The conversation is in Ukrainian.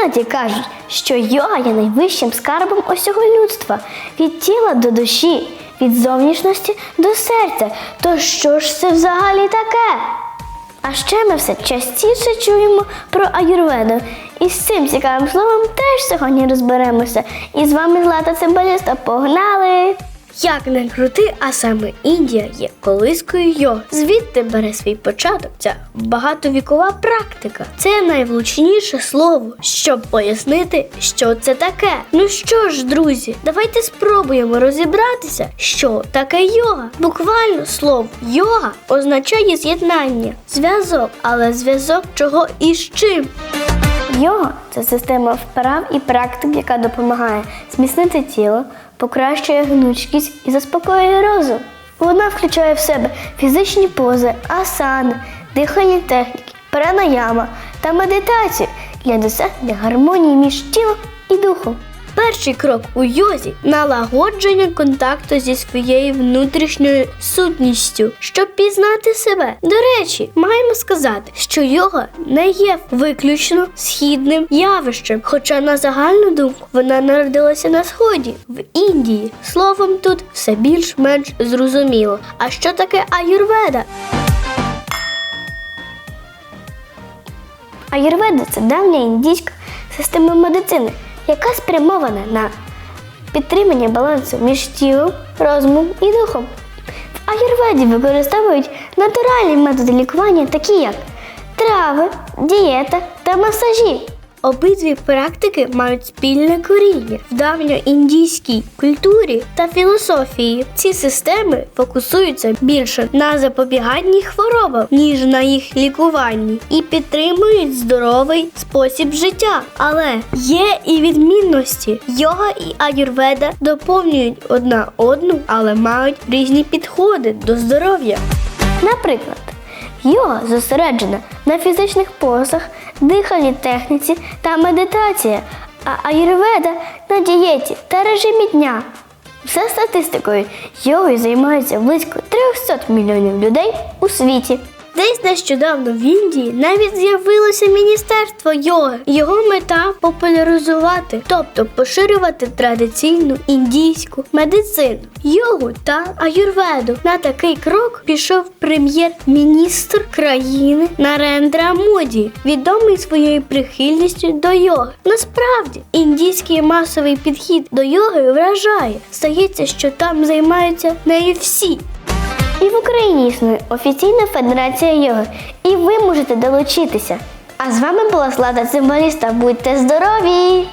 Іноді кажуть, що йога є найвищим скарбом усього людства від тіла до душі, від зовнішності до серця. То що ж це взагалі таке? А ще ми все частіше чуємо про аюрведу. І з цим цікавим словом теж сьогодні розберемося. І з вами Злата Цимбаліста. Погнали! Як не крути, а саме Індія є колискою йоги. Звідти бере свій початок ця багатовікова практика. Це найвлучніше слово, щоб пояснити, що це таке. Ну що ж, друзі, давайте спробуємо розібратися, що таке йога. Буквально слово йога означає з'єднання, зв'язок, але зв'язок чого і з чим. Йога це система вправ і практик, яка допомагає зміцнити тіло, покращує гнучкість і заспокоює розум. Вона включає в себе фізичні пози, асани, дихальні техніки, пранаяма та медитацію для досягнення гармонії між тілом і духом. Перший крок у йозі налагодження контакту зі своєю внутрішньою сутністю, щоб пізнати себе. До речі, маємо сказати, що йога не є виключно східним явищем, хоча на загальну думку вона народилася на сході в Індії. Словом, тут все більш-менш зрозуміло. А що таке аюрведа? Аюрведа це давня індійська система медицини, яка спрямована на підтримання балансу між тілом, розумом і духом. В аюрведі використовують натуральні методи лікування, такі як трави, дієта та масажі. Обидві практики мають спільне коріння в давньоіндійській культурі та філософії. Ці системи фокусуються більше на запобіганні хворобам, ніж на їх лікуванні, і підтримують здоровий спосіб життя. Але є і відмінності. Йога і аюрведа доповнюють одна одну, але мають різні підходи до здоров'я. Наприклад, йога зосереджена на фізичних позах, дихальній техніці та медитації, а аюрведа на дієті та режимі дня. За статистикою, йогою займаються близько 300 мільйонів людей у світі. Десь нещодавно в Індії навіть з'явилося міністерство йоги. Його мета популяризувати, тобто поширювати традиційну індійську медицину, йогу та аюрведу. На такий крок пішов прем'єр-міністр країни Нарендра Моді, відомий своєю прихильністю до йоги. Насправді, індійський масовий підхід до йоги вражає. Стається, що там займаються нею всі. І в Україні існує офіційна федерація йоги, і ви можете долучитися. А з вами була Слада Цимбаліста. Будьте здорові!